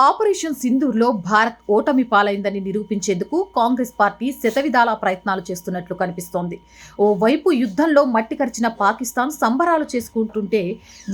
Operation సింధూర్లో Bharat ఓటమి పాలైందని నిరూపించేందుకు Congress party శతవిధాలా ప్రయత్నాలు చేస్తున్నట్లు కనిపిస్తోంది. ఓవైపు యుద్ధంలో మట్టి కరిచిన పాకిస్తాన్ సంబరాలు చేసుకుంటుంటే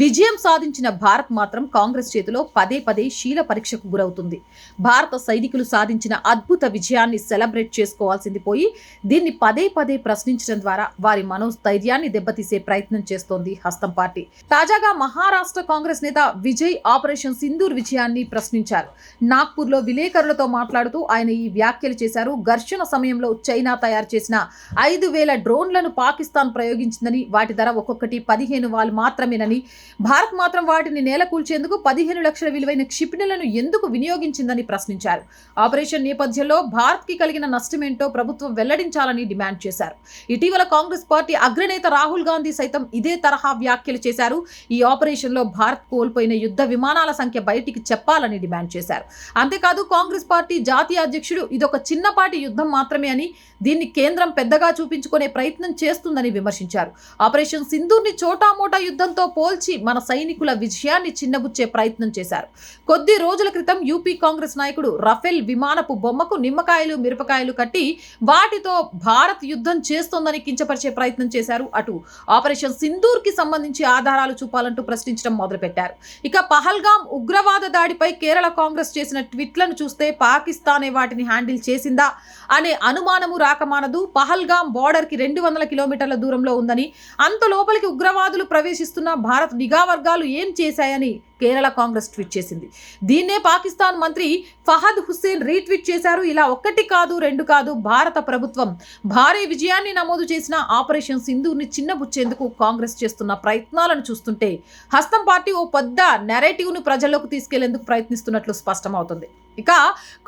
విజయం సాధించిన భారత్ మాత్రం కాంగ్రెస్ చేతిలో పదే పదే శీల పరీక్షకు గురవుతుంది. భారత సైనికులు సాధించిన అద్భుత విజయాన్ని సెలబ్రేట్ చేసుకోవాల్సింది పోయి దీన్ని పదే పదే ప్రశ్నించడం ద్వారా వారి మనోస్థైర్యాన్ని దెబ్బతీసే ప్రయత్నం చేస్తోంది హస్తం పార్టీ. తాజాగా మహారాష్ట్ర కాంగ్రెస్ నేత విజయ్ ఆపరేషన్ సింధూర్ విజయాన్ని ప్రశ్నించారు. నాగ్పూర్లో విలేకరులతో మాట్లాడుతూ ఆయన ఈ వ్యాఖ్యలు చేశారు. ఘర్షణ సమయంలో చైనా తయారు చేసిన ఐదు వేల డ్రోన్లను పాకిస్తాన్ ప్రయోగించిందని వాటి ధర ఒక్కొక్కటి పదిహేను వాళ్ళు మాత్రమేనని భారత్ మాత్రం వాటిని నేలకూల్చేందుకు పదిహేను లక్షల విలువైన క్షిపణులను ఎందుకు వినియోగించిందని ప్రశ్నించారు. ఆపరేషన్ నేపథ్యంలో భారత్కి కలిగిన నష్టమేంటో ప్రభుత్వం వెల్లడించాలని డిమాండ్ చేశారు. ఇటీవల కాంగ్రెస్ పార్టీ అగ్రనేత రాహుల్ గాంధీ సైతం ఇదే తరహా వ్యాఖ్యలు చేశారు. ఈ ఆపరేషన్లో భారత్ కోల్పోయిన యుద్ధ విమానాల సంఖ్య బయటికి చెప్పాలని డిమాండ్ చేశారు. అంతేకాదు కాంగ్రెస్ పార్టీ జాతీయ అధ్యక్షుడు ఇదొక చిన్నపాటి యుద్ధం మాత్రమే అని దీన్ని కేంద్రం పెద్దగా చూపించుకునే ప్రయత్నం చేస్తుందని విమర్శించారు. ఆపరేషన్ సింధూర్ని చోటామోటా యుద్ధంతో పోల్చి మన సైనికుల విజయాన్ని చిన్నబుచ్చే ప్రయత్నం చేశారు. కొద్ది రోజుల క్రితం యూపీ కాంగ్రెస్ నాయకుడు రఫేల్ విమానపు బొమ్మకు నిమ్మకాయలు మిరపకాయలు కట్టి వాటితో భారత్ యుద్ధం చేస్తోందని కించపరిచే ప్రయత్నం చేశారు. అటు ఆపరేషన్ సింధూర్కి సంబంధించి ఆధారాలు చూపాలంటూ ప్రశ్నించడం మొదలుపెట్టారు. ఇక పహల్గాం ఉగ్రవాద దాడిపై కేరళ కాంగ్రెస్ చేసిన ట్వీట్లను చూస్తే పాకిస్తానే వాటిని హ్యాండిల్ చేసిందా అనే అనుమానము రాకమానదు పహల్గాం బార్డర్కి రెండు వందల కిలోమీటర్ల దూరంలో ఉందని అంత లోపలికి ఉగ్రవాదులు ప్రవేశిస్తున్న భారత్ నిఘా వర్గాలు ఏం చేశాయని కేరళ కాంగ్రెస్ ట్వీట్ చేసింది. దీన్నే పాకిస్తాన్ మంత్రి ఫహద్ హుస్సేన్ రీట్వీట్ చేశారు. ఇలా ఒక్కటి కాదు రెండు కాదు భారత ప్రభుత్వం భారీ విజయాన్ని నమోదు చేసిన ఆపరేషన్ సింధుని చిన్నబుచ్చేందుకు కాంగ్రెస్ చేస్తున్న ప్రయత్నాలను చూస్తుంటే హస్తం పార్టీ ఓ పెద్ద నెరేటివ్ను ప్రజల్లోకి తీసుకెళ్ళేందుకు ప్రయత్నిస్తున్నట్లు స్పష్టమవుతుంది. ఇక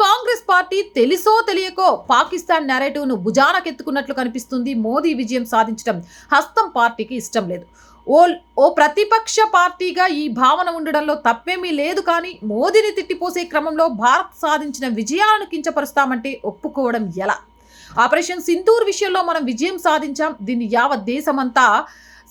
కాంగ్రెస్ పార్టీ తెలుసో తెలియకో పాకిస్తాన్ నెరేటివ్ను భుజానకెత్తుకున్నట్లు కనిపిస్తుంది. మోదీ విజయం సాధించడం హస్తం పార్టీకి ఇష్టం లేదు. ఓ ఓ ప్రతిపక్ష పార్టీగా ఈ భావన ఉండడంలో తప్పేమీ లేదు కానీ మోదీని తిట్టిపోసే క్రమంలో భారత్ సాధించిన విజయాలను కించపరుస్తామంటే ఒప్పుకోవడం ఎలా? ఆపరేషన్ సింధూర్ విషయంలో మనం విజయం సాధించాం. దీన్ని యావత్ దేశమంతా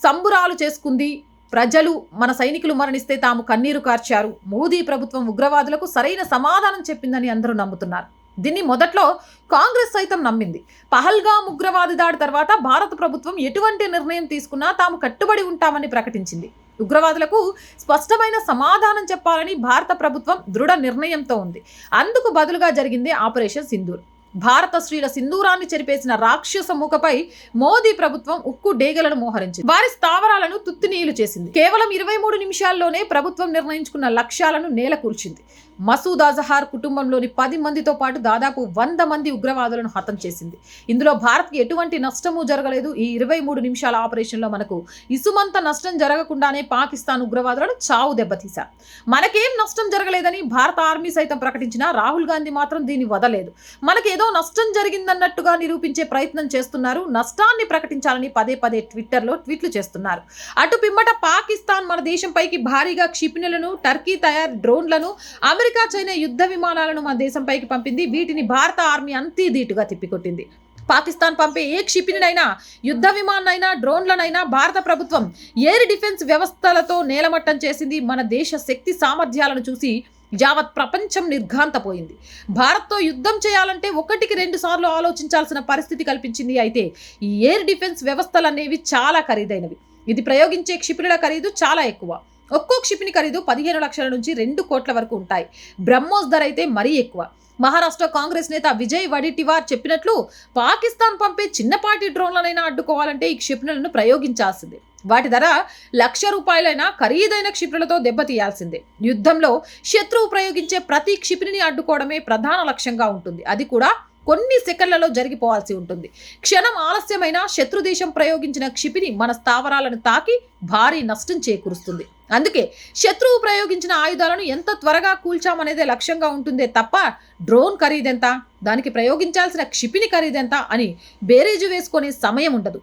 సంబురాలు చేసుకుంది. ప్రజలు మన సైనికులు మరణిస్తే తాము కన్నీరు కార్చారు. మోదీ ప్రభుత్వం ఉగ్రవాదులకు సరైన సమాధానం చెప్పిందని అందరూ నమ్ముతున్నారు. దీన్ని మొదట్లో కాంగ్రెస్ సైతం నమ్మింది. పహల్గాం ఉగ్రవాది దాడి తర్వాత భారత ప్రభుత్వం ఎటువంటి నిర్ణయం తీసుకున్నా తాము కట్టుబడి ఉంటామని ప్రకటించింది. ఉగ్రవాదులకు స్పష్టమైన సమాధానం చెప్పాలని భారత ప్రభుత్వం దృఢ నిర్ణయంతో ఉంది. అందుకు బదులుగా జరిగింది ఆపరేషన్ సింధూర్. భారత స్త్రీల సింధూరాన్ని చెరిపేసిన రాక్షస మూకపై మోదీ ప్రభుత్వం ఉక్కు డేగలను మోహరించింది. వారి స్థావరాలను తుత్తినీయులు చేసింది. కేవలం ఇరవై మూడు నిమిషాల్లోనే ప్రభుత్వం నిర్ణయించుకున్న లక్ష్యాలను నేలకూల్చింది. మసూద్ అజహార్ కుటుంబంలోని పది మందితో పాటు దాదాపు వంద మంది ఉగ్రవాదులను హతం చేసింది. ఇందులో భారత్కి ఎటువంటి నష్టము జరగలేదు. ఈ ఇరవై మూడు నిమిషాల ఆపరేషన్లో మనకు ఇసుమంత నష్టం జరగకుండానే పాకిస్తాన్ ఉగ్రవాదులను చావు దెబ్బతీశారు. మనకేం నష్టం జరగలేదని భారత ఆర్మీ సైతం ప్రకటించినా రాహుల్ గాంధీ మాత్రం దీన్ని వదలేదు. మనకి ఏదో నష్టం జరిగిందన్నట్టుగా నిరూపించే ప్రయత్నం చేస్తున్నారు. నష్టాన్ని ప్రకటించాలని పదే పదే ట్విట్టర్లో ట్వీట్లు చేస్తున్నారు. అటు పిమ్మట పాకిస్తాన్ మన దేశంపైకి భారీగా క్షిపణులను టర్కీ తయారు డ్రోన్లను అమెరికా చైనా యుద్ధ విమానాలను మన దేశంపైకి పంపింది. వీటిని భారత ఆర్మీ అంతీధీటుగా తిప్పికొట్టింది. పాకిస్తాన్ పంపే ఏ క్షిపణినైనా యుద్ధ విమానైనా డ్రోన్లనైనా భారత ప్రభుత్వం ఎయిర్ డిఫెన్స్ వ్యవస్థలతో నేలమట్టం చేసింది. మన దేశ శక్తి సామర్థ్యాలను చూసి యావత్ ప్రపంచం నిర్ఘాంతపోయింది. భారత్తో యుద్ధం చేయాలంటే ఒకటికి రెండు సార్లు ఆలోచించాల్సిన పరిస్థితి కల్పించింది అయితే ఈ ఎయిర్ డిఫెన్స్ వ్యవస్థలు అనేవి చాలా ఖరీదైనవి. ఇది ప్రయోగించే క్షిపణుల ఖరీదు చాలా ఎక్కువ. ఒక్కో క్షిపణి ఖరీదు పదిహేను లక్షల నుంచి రెండు కోట్ల వరకు ఉంటాయి. బ్రహ్మోస్ ధర అయితే మరీ ఎక్కువ. మహారాష్ట్ర కాంగ్రెస్ నేత విజయ్ వడిటివార్ చెప్పినట్లు పాకిస్తాన్ పంపే చిన్నపాటి డ్రోన్లనైనా అడ్డుకోవాలంటే ఈ క్షిపణులను ప్రయోగించాల్సిందే. వాటి ధర లక్ష రూపాయలైనా ఖరీదైన క్షిపణులతో దెబ్బతీయాల్సిందే. యుద్ధంలో శత్రువు ప్రయోగించే ప్రతి క్షిపణిని అడ్డుకోవడమే ప్రధాన లక్ష్యంగా ఉంటుంది. అది కూడా కొన్ని సెకండ్లలో జరిగిపోవాల్సి ఉంటుంది. క్షణం ఆలస్యమైన శత్రు దేశం ప్రయోగించిన క్షిపిని మన స్థావరాలను తాకి భారీ నష్టం చేకూరుస్తుంది. అందుకే శత్రువు ప్రయోగించిన ఆయుధాలను ఎంత త్వరగా కూల్చామనేదే లక్ష్యంగా ఉంటుందే తప్ప డ్రోన్ ఖరీదెంత? దానికి ప్రయోగించాల్సిన క్షిపిని ఖరీదెంత? అని బేరేజు వేసుకునే సమయం ఉండదు.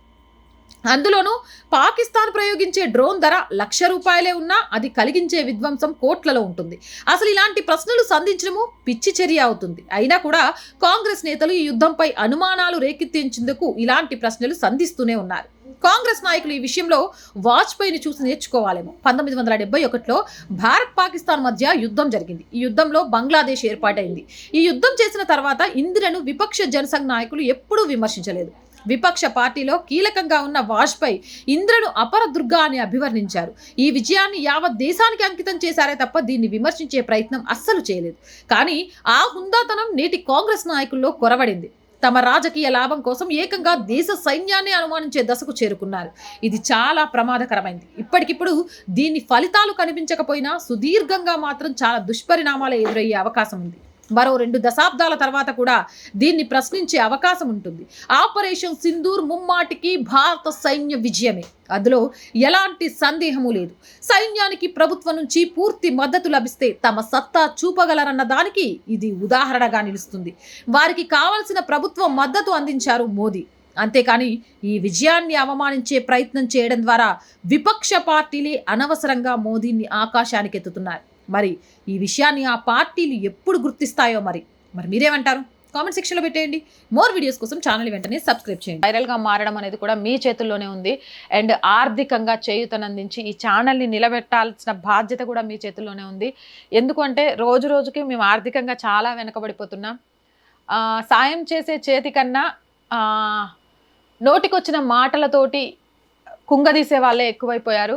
అందులోనూ పాకిస్తాన్ ప్రయోగించే డ్రోన్ ధర లక్ష రూపాయలే ఉన్నా అది కలిగించే విధ్వంసం కోట్లలో ఉంటుంది. అసలు ఇలాంటి ప్రశ్నలు సంధించడము పిచ్చి చర్య అవుతుంది. అయినా కూడా కాంగ్రెస్ నేతలు ఈ యుద్ధంపై అనుమానాలు రేకెత్తించేందుకు ఇలాంటి ప్రశ్నలు సంధిస్తూనే ఉన్నారు. కాంగ్రెస్ నాయకులు ఈ విషయంలో వాజ్పేయిని చూసి నేర్చుకోవాలేమో. పంతొమ్మిది వందల డెబ్బై ఒకటిలో భారత్ పాకిస్తాన్ మధ్య యుద్ధం జరిగింది. ఈ యుద్ధంలో బంగ్లాదేశ్ ఏర్పాటైంది. ఈ యుద్ధం చేసిన తర్వాత ఇందిరను విపక్ష జనసంఘ్ నాయకులు ఎప్పుడూ విమర్శించలేదు. విపక్ష పార్టీలో కీలకంగా ఉన్న వాజ్పేయి ఇంద్రను అపరదుర్గ అని అభివర్ణించారు. ఈ విజయాన్ని యావత్ దేశానికి అంకితం చేశారే తప్ప దీన్ని విమర్శించే ప్రయత్నం అస్సలు చేయలేదు. కానీ ఆ హుందాతనం నేటి కాంగ్రెస్ నాయకుల్లో కొరవడింది. తమ రాజకీయ లాభం కోసం ఏకంగా దేశ సైన్యాన్ని అనుమానించే దశకు చేరుకున్నారు. ఇది చాలా ప్రమాదకరమైంది. ఇప్పటికిప్పుడు దీని ఫలితాలు కనిపించకపోయినా సుదీర్ఘంగా మాత్రం చాలా దుష్పరిణామాలు ఎదురయ్యే అవకాశం ఉంది. మరో రెండు దశాబ్దాల తర్వాత కూడా దీన్ని ప్రశ్నించే అవకాశం ఉంటుంది. ఆపరేషన్ సింధూర్ ముమ్మాటికి భారత సైన్య విజయమే. అందులో ఎలాంటి సందేహము లేదు. సైన్యానికి ప్రభుత్వం నుంచి పూర్తి మద్దతు లభిస్తే తమ సత్తా చూపగలరన్న దానికి ఇది ఉదాహరణగా నిలుస్తుంది. వారికి కావలసిన ప్రభుత్వ మద్దతు అందించారు మోదీ. అంతేకాని ఈ విజయాన్ని అవమానించే ప్రయత్నం చేయడం ద్వారా విపక్ష పార్టీలే అనవసరంగా మోదీని ఆకాశానికి ఎత్తుతున్నారు మరి ఈ విషయాన్ని ఆ పార్టీలు ఎప్పుడు గుర్తిస్తాయో మరి మరి మీరేమంటారు? కామెంట్ సెక్షన్లో పెట్టేయండి. మోర్ వీడియోస్ కోసం ఛానల్ వెంటనే సబ్స్క్రైబ్ చేయండి. వైరల్గా మారడం అనేది కూడా మీ చేతుల్లోనే ఉంది. అండ్ ఆర్థికంగా చేయూతనందించి ఈ ఛానల్ని నిలబెట్టాల్సిన బాధ్యత కూడా మీ చేతుల్లోనే ఉంది. ఎందుకంటే రోజు రోజుకి మేము ఆర్థికంగా చాలా వెనకబడిపోతున్నాం. సాయం చేసే చేతి కన్నా నోటికొచ్చిన మాటలతోటి కుంగదీసే వాళ్ళే ఎక్కువైపోయారు.